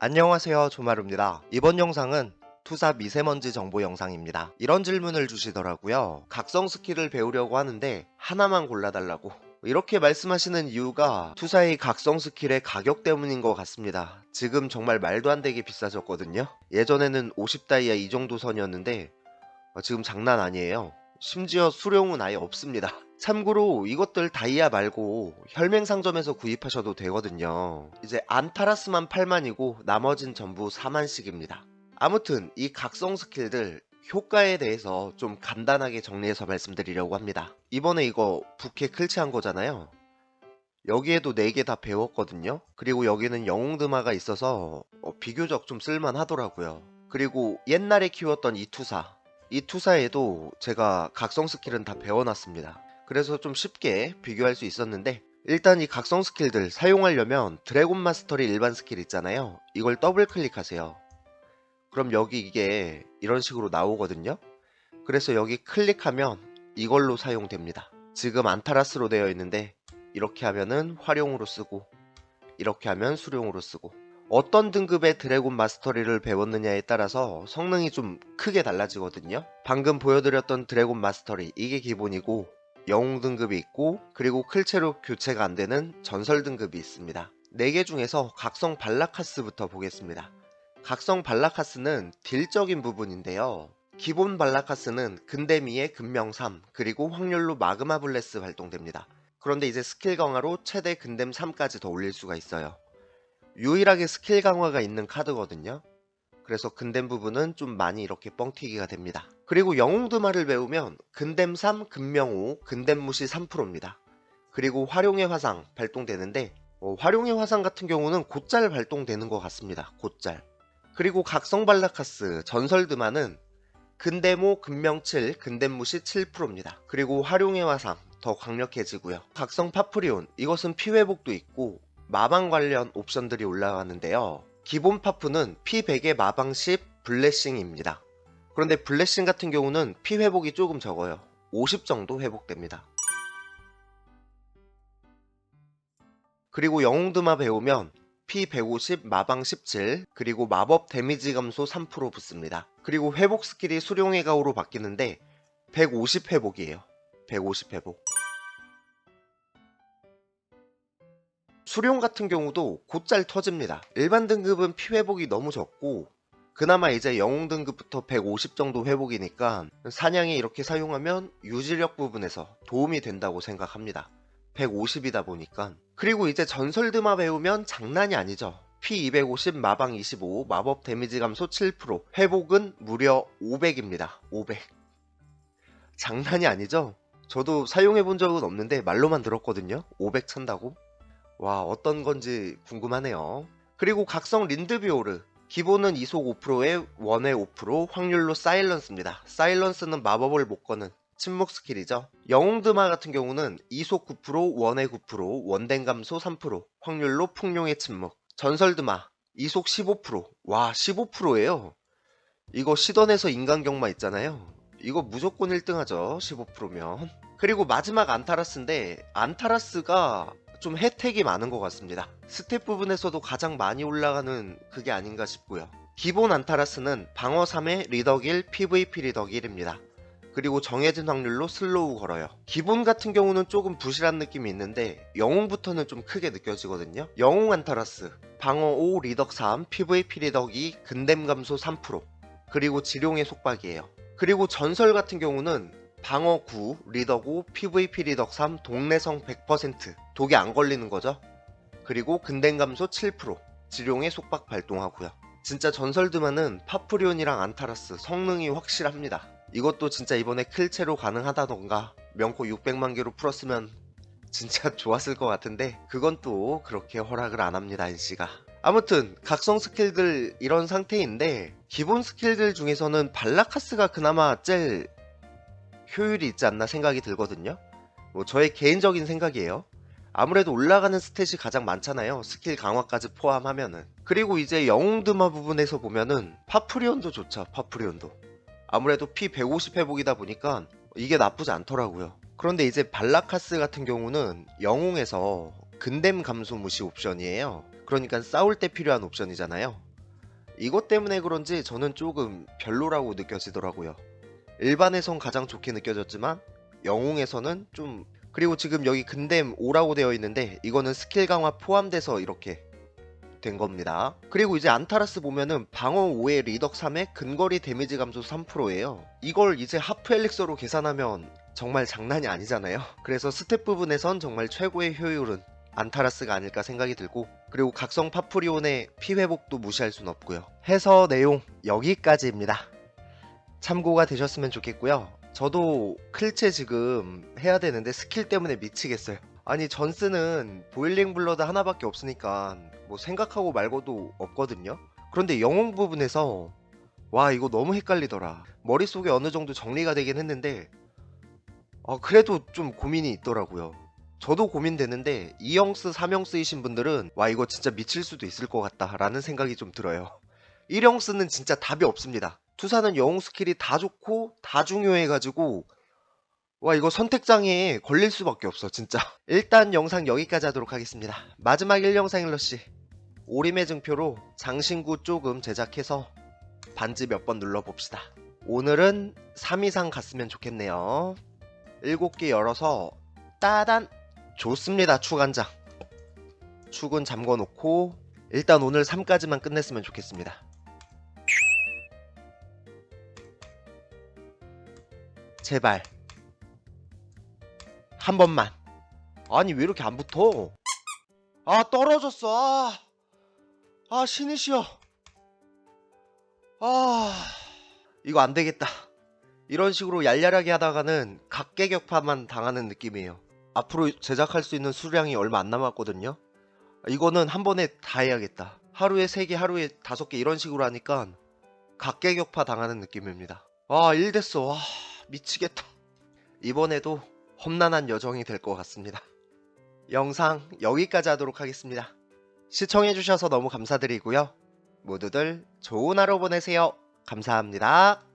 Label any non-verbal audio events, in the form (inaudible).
안녕하세요 조마루입니다. 이번 영상은 투사 미세먼지 정보 영상입니다. 이런 질문을 주시더라고요. 각성 스킬을 배우려고 하는데 하나만 골라달라고 이렇게 말씀하시는 이유가 투사의 각성 스킬의 가격 때문인 것 같습니다. 지금 정말 말도 안 되게 비싸졌거든요. 예전에는 50다이아 이 정도 선이었는데 어, 지금 장난 아니에요. 심지어 수령은 아예 없습니다. (laughs) 참고로 이것들 다이아 말고 혈맹 상점에서 구입하셔도 되거든요. 이제 안타라스만 8만이고 나머진 전부 4만씩입니다. 아무튼 이 각성 스킬들 효과에 대해서 좀 간단하게 정리해서 말씀드리려고 합니다. 이번에 이거 부캐 클치한 거잖아요. 여기에도 4개 다 배웠거든요. 그리고 여기는 영웅드마가 있어서 어, 비교적 좀 쓸만하더라고요. 그리고 옛날에 키웠던 이 투사 이 투사에도 제가 각성 스킬은 다 배워놨습니다. 그래서 좀 쉽게 비교할 수 있었는데 일단 이 각성 스킬들 사용하려면 드래곤 마스터리 일반 스킬 있잖아요. 이걸 더블 클릭하세요. 그럼 여기 이게 이런 식으로 나오거든요. 그래서 여기 클릭하면 이걸로 사용됩니다. 지금 안타라스로 되어 있는데 이렇게 하면은 활용으로 쓰고 이렇게 하면 수룡으로 쓰고 어떤 등급의 드래곤 마스터리를 배웠느냐에 따라서 성능이 좀 크게 달라지거든요. 방금 보여드렸던 드래곤 마스터리 이게 기본이고 영웅 등급이 있고 그리고 클체로 교체가 안 되는 전설 등급이 있습니다. 4개 중에서 각성 발라카스부터 보겠습니다. 각성 발라카스는 딜적인 부분인데요. 기본 발라카스는 근데미의 근명 3 그리고 확률로 마그마 블레스 발동됩니다. 그런데 이제 스킬 강화로 최대 근댐 3까지 더 올릴 수가 있어요. 유일하게 스킬 강화가 있는 카드거든요. 그래서 근댐 부분은 좀 많이 이렇게 뻥튀기가 됩니다. 그리고 영웅드마를 배우면 근댐 3, 근명 5, 근댐 무시 3%입니다. 그리고 활용의 화상 발동되는데 어, 활용의 화상 같은 경우는 곧잘 발동되는 것 같습니다. 곧잘. 그리고 각성 발라카스 전설드마는 5, 근명 7, 근댐 무시 7%입니다. 그리고 활용의 화상 더 강력해지고요. 각성 파프리온 이것은 피회복도 있고 마방 관련 옵션들이 올라가는데요. 기본 파프는 P100에 마방 10 블레싱입니다. 그런데 블레싱 같은 경우는 피 회복이 조금 적어요. 50 정도 회복됩니다. 그리고 영웅드마 배우면 P150 마방 17 그리고 마법 데미지 감소 3% 붙습니다. 그리고 회복 스킬이 수룡의 가오로 바뀌는데 150 회복이에요. 150 회복. 수룡 같은 경우도 곧잘 터집니다. 일반 등급은 피 회복이 너무 적고 그나마 이제 영웅 등급부터 150 정도 회복이니까 사냥에 이렇게 사용하면 유지력 부분에서 도움이 된다고 생각합니다. 150이다 보니까 그리고 이제 전설 드마 배우면 장난이 아니죠. P250 마방 25 마법 데미지 감소 7% 회복은 무려 500입니다. 500 장난이 아니죠? 저도 사용해 본 적은 없는데 말로만 들었거든요. 500 찬다고. 와 어떤 건지 궁금하네요. 그리고 각성 린드비오르 기본은 이속 5%에 원회 5% 확률로 사일런스입니다. 사일런스는 마법을 못 거는 침묵 스킬이죠. 영웅드마 같은 경우는 이속 9% 원회 9% 원댕 감소 3% 확률로 풍룡의 침묵 전설드마 이속 15%와 15%예요. 이거 시던에서 인간경마 있잖아요. 이거 무조건 1등하죠. 15%면. 그리고 마지막 안타라스인데 안타라스가 좀 혜택이 많은 것 같습니다. 스텝 부분에서도 가장 많이 올라가는 그게 아닌가 싶고요. 기본 안타라스는 방어 3에 리더 길, PVP 리더 길입니다. 그리고 정해진 확률로 슬로우 걸어요. 기본 같은 경우는 조금 부실한 느낌이 있는데 영웅부터는 좀 크게 느껴지거든요. 영웅 안타라스 방어 5, 리덕 3, PVP 리덕 2, 근댐 감소 3% 그리고 지룡의 속박이에요. 그리고 전설 같은 경우는 방어 9, 리더 9, PVP 리덕 3, 동네성 100% 독이 안 걸리는 거죠. 그리고 근댕 감소 7%, 지룡의 속박 발동하고요. 진짜 전설 드만은 파프리온이랑 안타라스 성능이 확실합니다. 이것도 진짜 이번에 클체로 가능하다던가 명코 600만 개로 풀었으면 진짜 (laughs) 좋았을 것 같은데 그건 또 그렇게 허락을 안 합니다 NC가 아무튼 각성 스킬들 이런 상태인데 기본 스킬들 중에서는 발라카스가 그나마 제일 효율이 있지 않나 생각이 들거든요. 뭐 저의 개인적인 생각이에요. 아무래도 올라가는 스탯이 가장 많잖아요. 스킬 강화까지 포함하면은. 그리고 이제 영웅드마 부분에서 보면은 파프리온도 좋죠. 파프리온도. 아무래도 피 150 회복이다 보니까 이게 나쁘지 않더라고요. 그런데 이제 발라카스 같은 경우는 영웅에서 근댐 감소 무시 옵션이에요. 그러니까 싸울 때 필요한 옵션이잖아요. 이것 때문에 그런지 저는 조금 별로라고 느껴지더라고요. 일반에선 가장 좋게 느껴졌지만 영웅에서는 좀 그리고 지금 여기 근댐 5라고 되어 있는데 이거는 스킬 강화 포함돼서 이렇게 된 겁니다. 그리고 이제 안타라스 보면은 방어 5에 리덕 3에 근거리 데미지 감소 3%예요. 이걸 이제 하프 엘릭서로 계산하면 정말 장난이 아니잖아요. (laughs) 그래서 스텝 부분에선 정말 최고의 효율은 안타라스가 아닐까 생각이 들고 그리고 각성 파프리온의 피 회복도 무시할 순 없고요. 해서 내용 여기까지입니다. 참고가 되셨으면 좋겠고요. 저도 클체 지금 해야 되는데 스킬 때문에 미치겠어요. 아니 전스는 보일링 블러드 하나밖에 없으니까 뭐 생각하고 말고도 없거든요. 그런데 영웅 부분에서 와 이거 너무 헷갈리더라. 머릿속에 어느 정도 정리가 되긴 했는데 아 그래도 좀 고민이 있더라고요. 저도 고민되는데 2형스 3형스이신 분들은 와 이거 진짜 미칠 수도 있을 것 같다라는 생각이 좀 들어요. (laughs) 1형스는 진짜 답이 없습니다. 투사는 영웅 스킬이 다 좋고 다 중요해가지고 와 이거 선택장애에 걸릴 수밖에 없어 진짜. (laughs) 일단 영상 여기까지 하도록 하겠습니다. 마지막 1영상 일러씨. 오림의 증표로 장신구 조금 제작해서 반지 몇 번 눌러봅시다. 오늘은 3 이상 갔으면 좋겠네요. 7개 열어서 따단! 좋습니다 축한장. 축은 잠궈놓고 일단 오늘 3까지만 끝냈으면 좋겠습니다 제발 한 번만. 아니 왜 이렇게 안 붙어? 아 떨어졌어. 아, 아 신이시여. 아 이거 안 되겠다. 이런 식으로 얄얄하게 하다가는 각계격파만 당하는 느낌이에요. 앞으로 제작할 수 있는 수량이 얼마 안 남았거든요. 이거는 한 번에 다 해야겠다. 하루에 3개, 하루에 5개 이런 식으로 하니까 각계격파 당하는 느낌입니다. 아, 1 됐어. 와, 미치겠다. 이번에도 험난한 여정이 될 것 같습니다. 영상 여기까지 하도록 하겠습니다. 시청해주셔서 너무 감사드리고요. 모두들 좋은 하루 보내세요. 감사합니다.